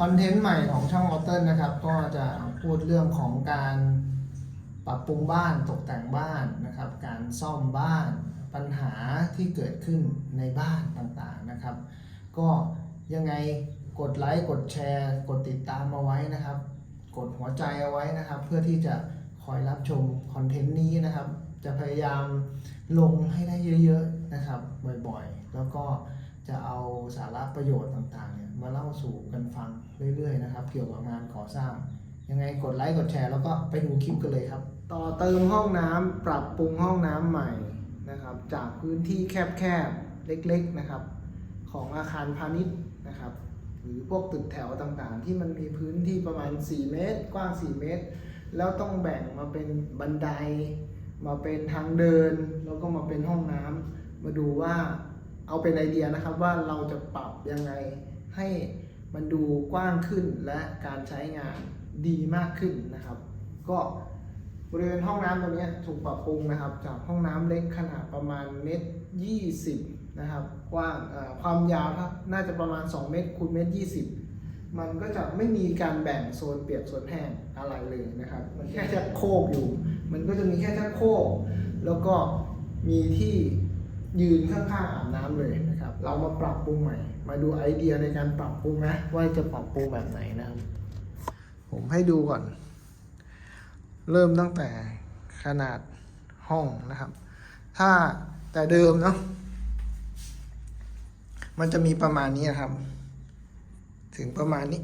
คอนเทนต์ใหม่ของช่องออเทนนะครับ ก็จะพูดเรื่องของการปรับปรุงบ้านตกแต่งบ้านนะครับ การซ่อมบ้านปัญหาที่เกิดขึ้นในบ้านต่างๆนะครับ ก็ยังไงกดไลค์กดแชร์ กดติดตามเอาไว้นะครับ กดหัวใจเอาไว้นะครับ เพื่อที่จะคอยรับชมคอนเทนต์นี้นะครับ จะพยายามลงให้ได้เยอะ ๆนะครับ บ่อยๆ แล้วก็ จะเอาสาระประโยชน์ต่างๆเนี่ยมาเล่าสู่กันฟังเรื่อยๆนะครับ เกี่ยวกับงานก่อสร้าง ยังไงกดไลค์กดแชร์แล้วก็ไปดูคลิปกันเลยครับ ต่อเติมห้องน้ำปรับปรุงห้องน้ำใหม่นะครับ จากพื้นที่แคบๆเล็กๆนะครับ ของอาคารพาณิชย์นะครับ หรือพวกตึกแถวต่างๆ ที่มันมีพื้นที่ประมาณ 4 เมตร กว้าง 4 เมตร แล้วต้องแบ่งมาเป็นบันได มาเป็นทางเดิน แล้วก็มาเป็นห้องน้ำมาดูว่า เอาเป็นไอเดียนะครับว่าเราจะปรับยังไงให้มันดูกว้างขึ้นและการใช้งานดีมากขึ้นนะครับ ก็บริเวณห้องน้ำตรงนี้ถูกปรับปรุงนะครับ จากห้องน้ำเล็กขนาดประมาณเมตรยี่สิบนะครับกว้างความยาวครับน่าจะประมาณ 2 เมตรคูณเมตรยี่สิบมันก็จะไม่มีการแบ่งโซนเปียกโซนแห้งอะไรเลยนะครับ มันแค่ชักโคกอยู่ มันก็จะมีแค่ชักโคก แล้วก็มีที่ ยืนข้างๆอาบน้ำเลยนะครับ เรามาปรับปรุงใหม่ มาดูไอเดียในการปรับปรุงนะว่าจะปรับปรุงแบบไหนนะครับ ผมให้ดูก่อน เริ่มตั้งแต่ขนาดห้องนะครับ ถ้าแต่เดิมเนาะมันจะมีประมาณนี้นครับ ถึงประมาณนี้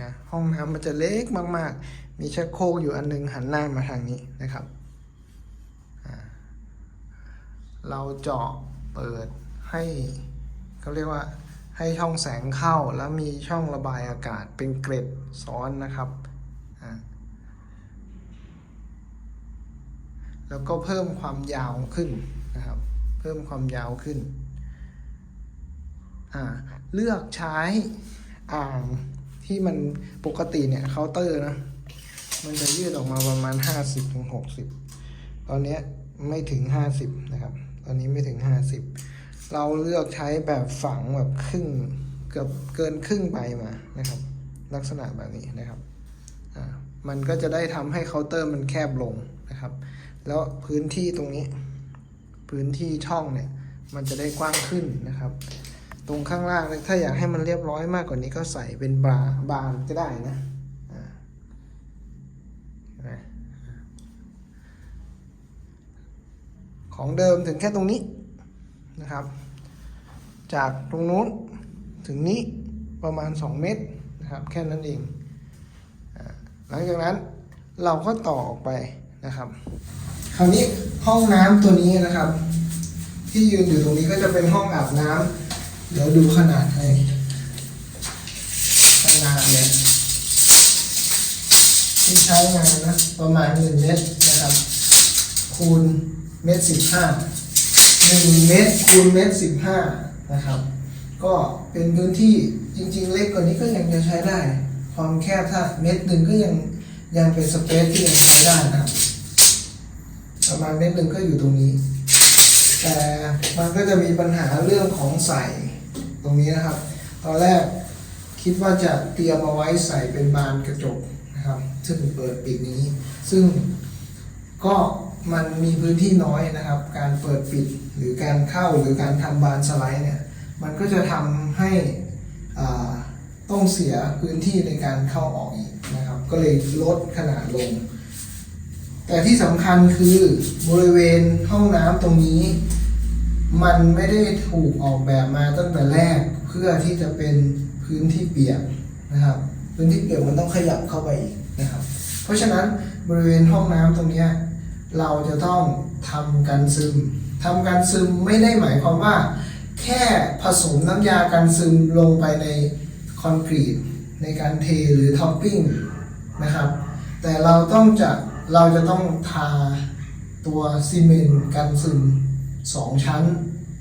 นะห้องน้ำมันจะเล็กมาก ๆ มีชักโครกอยู่อันนึงหันหน้ามาทางนี้นะครับอ่า เราเจาะเปิดให้เขาเรียกว่าให้ช่องแสงเข้าแล้วมีช่องระบายอากาศเป็นเกร็ดซ้อนนะครับอ่าแล้วก็เพิ่มความยาวขึ้นนะครับ เพิ่มความยาวขึ้นอ่าเลือกใช้อ่างที่มันปกติเนี่ยเคาน์เตอร์นะ มันจะยืดออกมาประมาณ 50ถึง60 ตอนนี้ไม่ถึง 50 นะครับ ตอนนี้ไม่ถึง50เราเลือกใช้แบบฝังแบบครึ่งเกือบเกินครึ่งใบมานะครับ ลักษณะแบบนี้นะครับมันก็จะได้ทำให้เคาน์เตอร์มันแคบลงนะครับ แล้วพื้นที่ตรงนี้ พื้นที่ช่องเนี่ย มันจะได้กว้างขึ้นนะครับ ตรงข้างล่างถ้าอยากให้มันเรียบร้อยมากกว่านี้ก็ใส่เป็นบาบานก็ได้นะอ่าเห็นไหม ของเดิมถึงแค่ตรงนี้นะครับ จากตรงนู้นถึงนี้ประมาณ 2 เมตรนะครับแค่นั้นเอง หลังจากนั้นเราก็ต่อออกไปนะครับ คราวนี้ห้องน้ำตัวนี้นะครับ ที่ยืนอยู่ตรงนี้ก็จะเป็นห้องอาบน้ำเดี๋ยวดูขนาดให้ขนาดเนี่ยที่ใช้งานนะประมาณหนึ่งเมตรนะครับคูณ เมตรสิบห้าหนึ่งเมตรคูณเมตรสิบห้านะครับ ก็เป็นพื้นที่จริง ๆ เล็กกว่านี้ก็ยังจะใช้ได้ ความแคบถ้าเมตรหนึ่งก็ยังยังเป็นสเปซที่ยังใช้ได้นะครับ ประมาณเมตรหนึ่งก็อยู่ตรงนี้ แต่มันก็จะมีปัญหาเรื่องของใส่ตรงนี้นะครับ ตอนแรกคิดว่าจะเตรียมเอาไว้ใส่เป็นบานกระจกนะครับ ซึ่งเปิดปิดนี้ ซึ่งก็ มันมีพื้นที่น้อยนะครับ การเปิดปิดหรือการเข้าหรือการทำบานสไลด์เนี่ยมันก็จะทำให้ต้องเสียพื้นที่ในการเข้าออกอีกนะครับ ก็เลยลดขนาดลง แต่ที่สำคัญคือบริเวณห้องน้ำตรงนี้ มันไม่ได้ถูกออกแบบมาตั้งแต่แรกเพื่อที่จะเป็นพื้นที่เปียกนะครับ พื้นที่เปียกมันต้องขยับเข้าไปอีกนะครับ เพราะฉะนั้นบริเวณห้องน้ำตรงนี้ เราจะต้องทำกันซึมทำกันซึมไม่ได้หมายความว่า แค่ผสมน้ำยากันซึมลงไปในคอนกรีตในการเทหรือท็อปปิ้งนะครับ แต่เราต้องจะเราจะต้องทาตัวซีเมนต์กันซึมสองชั้น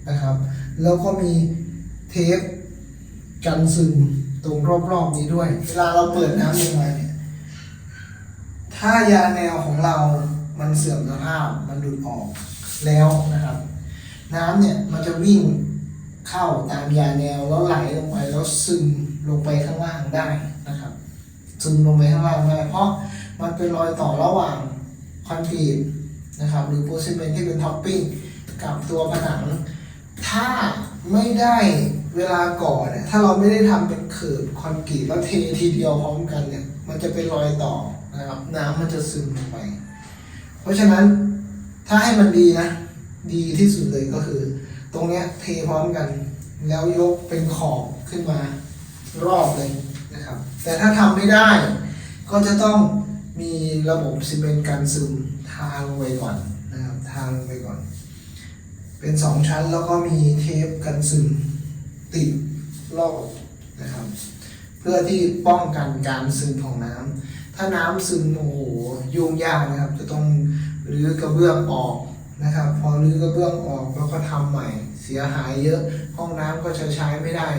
นะครับ แล้วก็มีเทปกันซึมตรงรอบๆนี้ด้วย เวลาเราเปิดน้ำลงมาเนี่ย ถ้ายาแนวของเรา มันเสื่อมสภาพมันหลุดออกแล้วนะครับ น้ำเนี่ยมันจะวิ่งเข้าตามยาแนวแล้วไหลลงไปแล้วซึมลงไปข้างล่างได้นะครับซึมลงไปข้างล่างได้เพราะมันเป็นรอยต่อระหว่างคอนกรีตนะครับหรือโพซิเมนที่เป็นท็อปปิ้งกับตัวผนัง ถ้าไม่ได้เวลาก่อเนี่ยถ้าเราไม่ได้ทำเป็นเขิบคอนกรีตแล้วเททีเดียวพร้อมกันเนี่ยมันจะเป็นรอยต่อนะครับ น้ำมันจะซึมลงไป เพราะฉะนั้นถ้าให้มันดีนะ ดีที่สุดเลยก็คือ ตรงเนี้ยเทพร้อมกัน แล้วยกเป็นขอบขึ้นมารอบเลยนะครับ แต่ถ้าทำไม่ได้ ก็จะต้องมีระบบซีเมนต์กันซึมทาลงไปก่อนนะครับทาลงไปก่อน เป็นสองชั้นแล้วก็มีเทปกันซึมติดรอบนะครับ เพื่อที่ป้องกันการซึมของน้ำ ถ้าน้ำซึมโอ้โหยุ่งยากนะครับ จะต้องรื้อกระเบื้องออกนะครับ พอรื้อกระเบื้องออกแล้วก็ทำใหม่ เสียหายเยอะ ห้องน้ำก็จะใช้ไม่ได้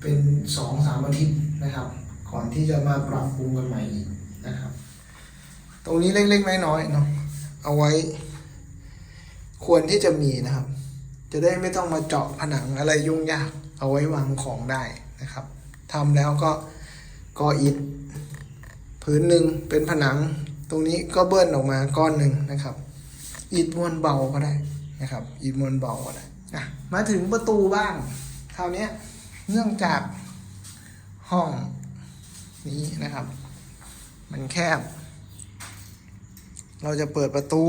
เป็นสองสามอาทิตย์นะครับ ก่อนที่จะมาปรับปรุงกันใหม่อีกนะครับ ตรงนี้เล็กๆน้อยๆเนาะเอาไว้ ควรที่จะมีนะครับ จะได้ไม่ต้องมาเจาะผนังอะไรยุ่งยาก เอาไว้วางของได้นะครับทำแล้วก็ก่ออิฐ พื้นหนึ่งเป็นผนัง ตรงนี้ก็เบิ้ลออกมาก้อนหนึ่งนะครับ อิฐมวลเบาก็ได้นะครับ อิฐมวลเบาก็ได้อะมาถึงประตูบ้างคราวนี้เนื่องจากห้องนี้นะครับ มันแคบ เราจะเปิดประตู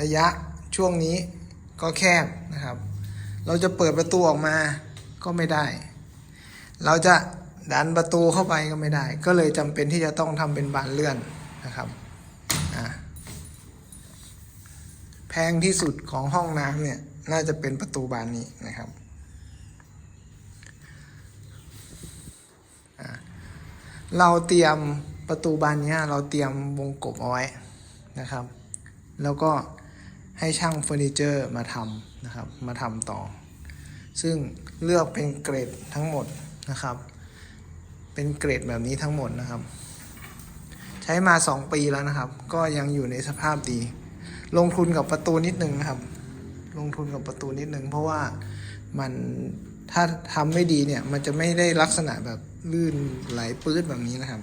ระยะช่วงนี้ก็แคบนะครับ เราจะเปิดประตูออกมาก็ไม่ได้ เราจะ ดันประตูเข้าไปก็ไม่ได้ ก็เลยจำเป็นที่จะต้องทำเป็นบานเลื่อนนะครับแพงที่สุดของห้องน้ำเนี่ยน่าจะเป็นประตูบานนี้นะครับเราเตรียมประตูบานนี้เราเตรียมวงกบเอาไว้นะครับ แล้วก็ให้ช่างเฟอร์นิเจอร์มาทำนะครับ มาทำต่อ ซึ่งเลือกเป็นเกรดทั้งหมดนะครับ เป็นเกรดแบบนี้ทั้งหมดนะครับ ใช้มา 2 ปีแล้วนะครับ ก็ยังอยู่ในสภาพดี ลงทุนกับประตูนิดนึงนะครับ ลงทุนกับประตูนิดนึง เพราะว่ามันถ้าทำไม่ดีเนี่ย มันจะไม่ได้ลักษณะแบบลื่นไหลปื๊ดแบบนี้นะครับ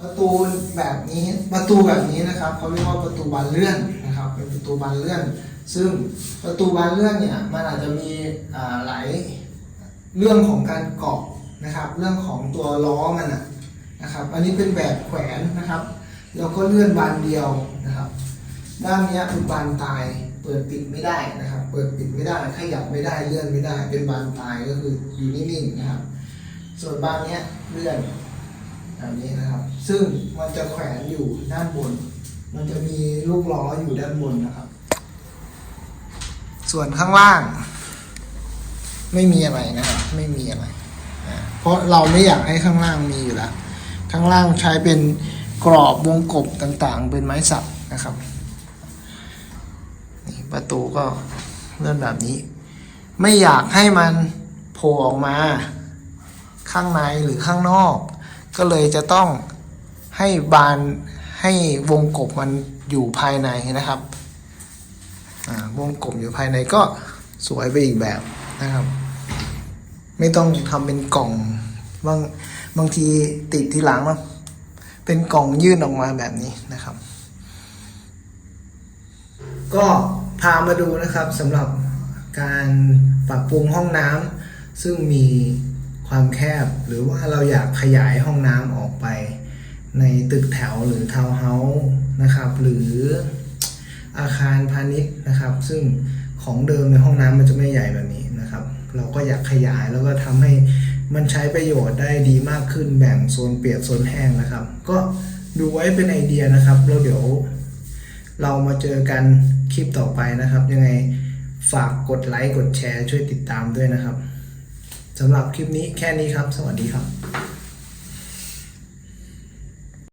ประตูแบบนี้ประตูแบบนี้นะครับเขาเรียกว่าประตูบานเลื่อนนะครับ เป็นประตูบานเลื่อน ซึ่งประตูบานเลื่อนเนี่ยมันอาจจะมีหลายเรื่องของการเกาะนะครับเรื่องของตัวล้อมันนะครับอันนี้เป็นแบบแขวนนะครับแล้วก็เลื่อนบานเดียวนะครับ ด้านนี้ยเป็นบานตายเปิดปิดไม่ได้นะครับ เปิดปิดไม่ได้ขยับไม่ได้เลื่อนไม่ได้ เป็นบานตายก็คืออยู่นิ่งๆนะครับ ส่วนบานนี้เลื่อนแบบนี้นะครับ ซึ่งมันจะแขวนอยู่ด้านบน มันจะมีลูกล้ออยู่ด้านบนนะครับ ส่วนข้างล่าง ไม่มีอะไรนะครับ ไม่มีอะไร เพราะเราไม่อยากให้ข้างล่างมีอยู่แล้ว ข้างล่างใช้เป็นกรอบวงกบต่างๆ เป็นไม้สักนะครับนี่ประตูก็เลื่อนแบบนี้ ไม่อยากให้มันโผล่ออกมา ข้างในหรือข้างนอก ก็เลยจะต้องให้บานให้วงกบมันอยู่ภายในนะครับ วงกลมอยู่ภายในก็สวยไปอีกแบบนะครับ ไม่ต้องทำเป็นกล่องบางบางทีติดทีหลังว่าเป็นกล่องยื่นออกมาแบบนี้นะครับ ก็พามาดูนะครับสำหรับการปรับปรุงห้องน้ำซึ่งมีความแคบหรือว่าเราอยากขยายห้องน้ำออกไป ในตึกแถวหรือทาวน์เฮาส์นะครับ หรือ อาคารพาณิชย์นะครับ ซึ่งของเดิมในห้องน้ำมันจะไม่ใหญ่แบบนี้นะครับ เราก็อยากขยายแล้วก็ทำให้มันใช้ประโยชน์ได้ดีมากขึ้นแบ่งโซนเปียกโซนแห้งนะครับ ก็ดูไว้เป็นไอเดียนะครับแล้วเดี๋ยว เรามาเจอกันคลิปต่อไปนะครับ ยังไงฝากกดไลค์กดแชร์ช่วยติดตามด้วยนะครับสำหรับคลิปนี้แค่นี้ครับ สวัสดีครับ